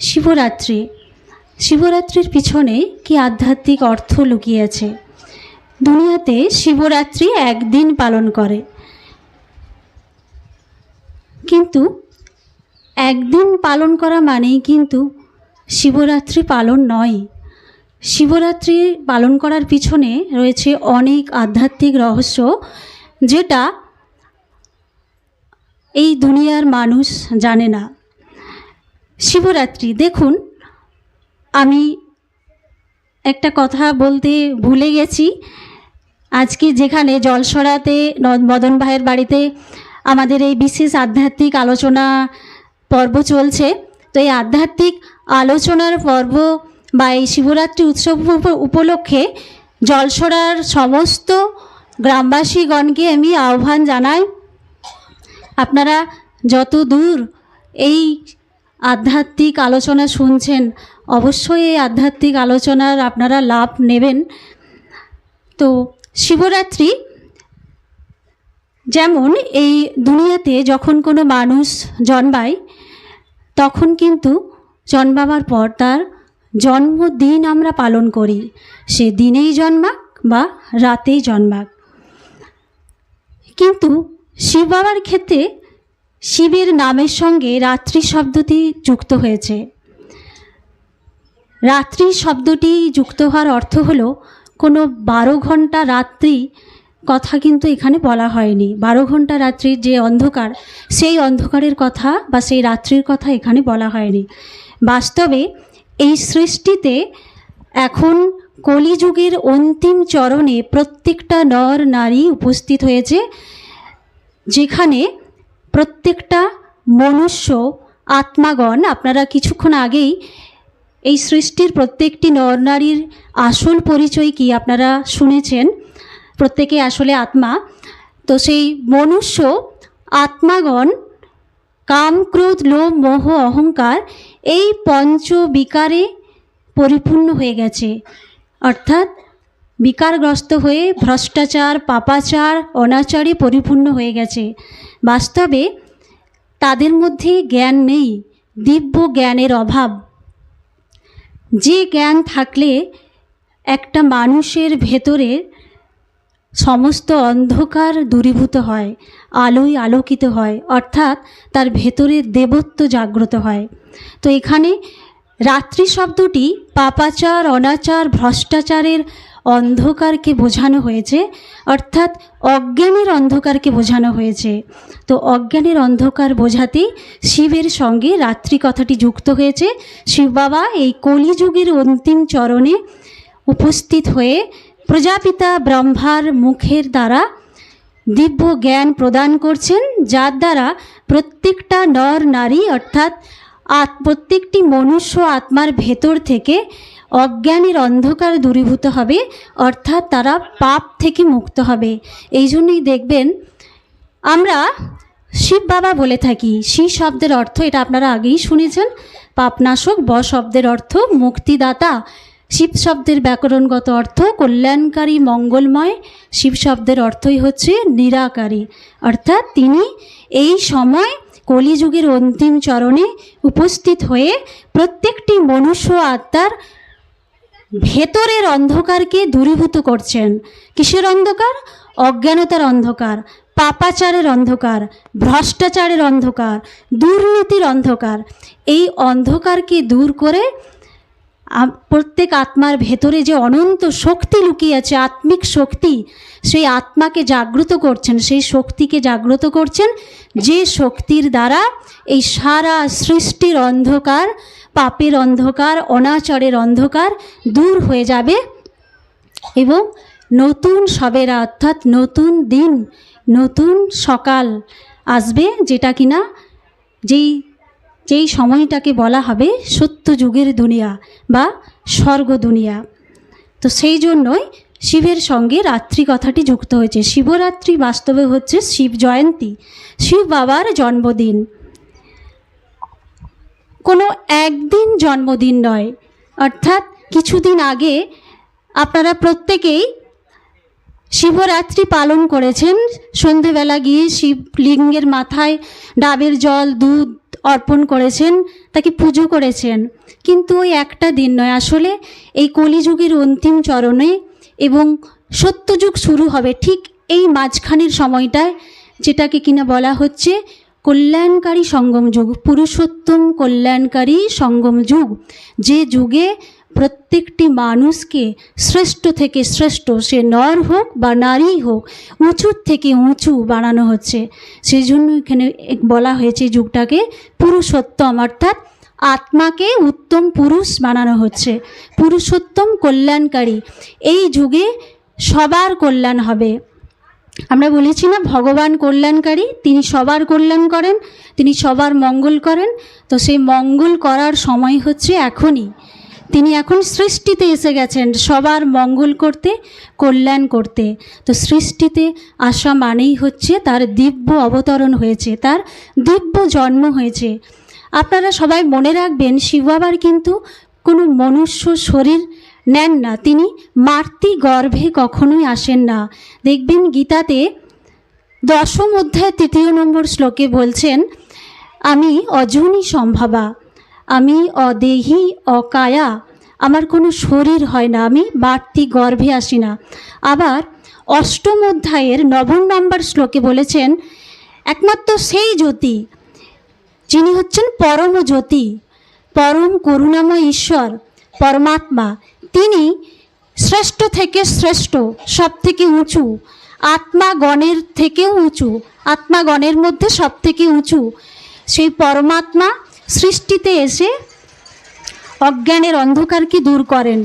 শিবরাত্রি। শিবরাত্রির পিছনে কি আধ্যাত্মিক অর্থ লুকিয়ে আছে দুনিয়াতে শিবরাত্রি একদিন পালন করে। কিন্তু একদিন পালন করা মানেই কিন্তু শিবরাত্রি পালন নয়। শিবরাত্রি পালন করার পিছনে রয়েছে অনেক আধ্যাত্মিক রহস্য, যেটা এই দুনিয়ার মানুষ জানে না। শিবরাত্রি। দেখুন, আমি একটা কথা বলতে ভুলে গেছি। আজকে যেখানে জলসরাতে মদন ভাইয়ের বাড়িতে আমাদের এই বিশেষ আধ্যাত্মিক আলোচনা পর্ব চলছে, তো এই আধ্যাত্মিক আলোচনার পর্ব বা এই শিবরাত্রি উৎসব উপ- উপলক্ষে জলসরার সমস্ত গ্রামবাসীগণকে আমি আহ্বান জানাই। আপনারা যত দূর এই আধ্যাত্মিক আলোচনা শুনছেন, অবশ্যই এই আধ্যাত্মিক আলোচনার আপনারা লাভ নেবেন। তো শিবরাত্রি যেমন এই দুনিয়াতে যখন কোনো মানুষ জন্মায়, তখন কিন্তু জন্মাবার পর তার জন্মদিন আমরা পালন করি। সে দিনেই জন্মাক বা রাতেই জন্মাক। কিন্তু শিব বাবার ক্ষেত্রে শিবের নামের সঙ্গে রাত্রি শব্দটি যুক্ত হয়েছে। রাত্রি শব্দটি যুক্ত হওয়ার অর্থ হলো, কোনো বারো ঘণ্টা রাত্রি কথা কিন্তু এখানে বলা হয়নি। বারো ঘণ্টা রাত্রির যে অন্ধকার, সেই অন্ধকারের কথা বা সেই রাত্রির কথা এখানে বলা হয়নি। বাস্তবে এই সৃষ্টিতে এখন কলিযুগের অন্তিম চরণে প্রত্যেকটা নর নারী উপস্থিত হয়েছে, যেখানে প্রত্যেকটা মনুষ্য, আত্মাগণ, আপনারা কিছুক্ষণ আগেই এই সৃষ্টির প্রত্যেকটি নরনারীর আসল পরিচয় কি আপনারা শুনেছেন? প্রত্যেকে আসলে আত্মা। তো সেই মনুষ্য, আত্মাগণ, কাম, ক্রোধ, লোভ, মোহ, অহংকার, এই পঞ্চ বিকারে পরিপূর্ণ হয়ে গেছে। অর্থাৎ বিকারগ্রস্ত হয়ে ভ্রষ্টাচার, পাপাচার অনাচারে পরিপূর্ণ হয়ে গেছে। বাস্তবে তাদের মধ্যে জ্ঞান নেই, দিব্য জ্ঞানের অভাব। যে জ্ঞান থাকলে একটা মানুষের ভেতরে সমস্ত অন্ধকার দূরীভূত হয় আলোয় আলোকিত হয়, অর্থাৎ তার ভেতরে দেবত্ব জাগ্রত হয়। তো এখানে রাত্রি শব্দটি পাপাচার, অনাচার, ভ্রষ্টাচারের অন্ধকারকে বোঝানো হয়েছে, অর্থাৎ অজ্ঞানের অন্ধকারকে বোঝানো হয়েছে। তো অজ্ঞানের অন্ধকার বোঝাতেই শিবের সঙ্গে রাত্রি কথাটি যুক্ত হয়েছে। শিব বাবা এই কলিযুগের অন্তিম চরণে উপস্থিত হয়ে প্রজাপিতা ব্রহ্মার মুখের দ্বারা দিব্য জ্ঞান প্রদান করছেন, যার দ্বারা প্রত্যেকটা নর নারী, অর্থাৎ প্রত্যেকটি মনুষ্য আত্মার ভেতর থেকে অজ্ঞানের অন্ধকার দূরীভূত হবে, অর্থাৎ তারা পাপ থেকে মুক্ত হবে। এই জন্যই দেখবেন, আমরা শিব বাবা বলে থাকি। শি শব্দের অর্থ, এটা আপনারা আগেই শুনেছেন, পাপনাশক, ব শব্দের অর্থ, মুক্তিদাতা। শিব শব্দের ব্যাকরণগত অর্থ, কল্যাণকারী, মঙ্গলময়। শিব শব্দের অর্থই হচ্ছে নিরাকারী। অর্থাৎ তিনি এই সময় কলিযুগের অন্তিম চরণে উপস্থিত হয়ে প্রত্যেকটি মনুষ্য আত্মার ভেতরের অন্ধকারকে দূরীভূত করছেন। কিসের অন্ধকার? অজ্ঞানতার অন্ধকার, পাপাচারের অন্ধকার, ভ্রষ্টাচারের অন্ধকার, দুর্নীতির অন্ধকার। এই অন্ধকারকে দূর করে প্রত্যেক আত্মার ভেতরে যে অনন্ত শক্তি লুকিয়ে আছে, আত্মিক শক্তি, সেই আত্মাকে জাগ্রত করছেন, সেই শক্তিকে জাগ্রত করছেন, যে শক্তির দ্বারা এই সারা সৃষ্টির অন্ধকার পাপের অন্ধকার, অনাচরের অন্ধকার দূর হয়ে যাবে এবং নতুন সবেরা, অর্থাৎ নতুন দিন, নতুন সকাল আসবে যেটা কিনা যেই যেই সময়টাকে বলা হবে সত্য যুগের দুনিয়া বা স্বর্গ দুনিয়া তো সেই জন্যই শিবের সঙ্গে রাত্রি কথাটি যুক্ত হয়েছে। শিবরাত্রি বাস্তবে হচ্ছে শিব জয়ন্তী। শিব বাবার জন্মদিন। কোনো একদিন জন্মদিন নয়। অর্থাৎ কিছুদিন আগে আপনারা প্রত্যেকেই শিবরাত্রি পালন করেছেন। সন্ধেবেলা গিয়ে শিবলিঙ্গের মাথায় ডাবের জল, দুধ অর্পণ করেছেন, তাকে পুজো করেছেন। কিন্তু ওই একটা দিন নয়। আসলে এই কলিযুগের অন্তিম চরণে এবং সত্যযুগ শুরু হবে ঠিক এই মাঝখানের সময়টায়, যেটাকে কিনা বলা হচ্ছে কল্যাণকারী সঙ্গম যুগ, পুরুষোত্তম কল্যাণকারী সঙ্গম যুগ, যে যুগে প্রত্যেকটি মানুষকে শ্রেষ্ঠ থেকে শ্রেষ্ঠ, সে নর হোক বা নারী হোক উঁচুর থেকে উঁচু বানানো হচ্ছে। সেই জন্য এখানে বলা হয়েছে যুগটাকে পুরুষোত্তম, অর্থাৎ আত্মাকে উত্তম পুরুষ বানানো হচ্ছে। পুরুষোত্তম কল্যাণকারী, এই যুগে সবার কল্যাণ হবে। আমরা বলেছি না, ভগবান কল্যাণকারী, তিনি সবার কল্যাণ করেন, তিনি সবার মঙ্গল করেন। তো সেই মঙ্গল করার সময় হচ্ছে এখনই। তিনি এখন সৃষ্টিতে এসে গেছেন, সবার মঙ্গল করতে, কল্যাণ করতে। তো সৃষ্টিতে আসা মানেই হচ্ছে তার দিব্য অবতরণ হয়েছে, তার দিব্য জন্ম হয়েছে। আপনারা সবাই মনে রাখবেন, শিব বাবার কিন্তু কোনো মনুষ্য শরীর নেন না। তিনি মাতৃ গর্ভে কখনোই আসেন না। দেখবেন গীতাতে দশম অধ্যায় তৃতীয় নম্বর শ্লোকে বলছেন, আমি অজনী সম্ভাবা, আমি অদেহি অকায়া, আমার কোনো শরীর হয় না, আমি বাড়তি গর্ভে আসি না। আবার অষ্টম অধ্যায়ের নবম নম্বর শ্লোকে বলেছেন, একমাত্র সেই জ্যোতি, যিনি হচ্ছেন পরম জ্যোতি, পরম করুণাময় ঈশ্বর, পরমাত্মা তিনি শ্রেষ্ঠ থেকে শ্রেষ্ঠ সব থেকে উঁচু। আত্মাগণের থেকেও উঁচু, আত্মাগণের মধ্যে সব থেকে উঁচু। সেই পরমাত্মা সৃষ্টিতে এসে অজ্ঞানের অন্ধকারকে দূর করেন।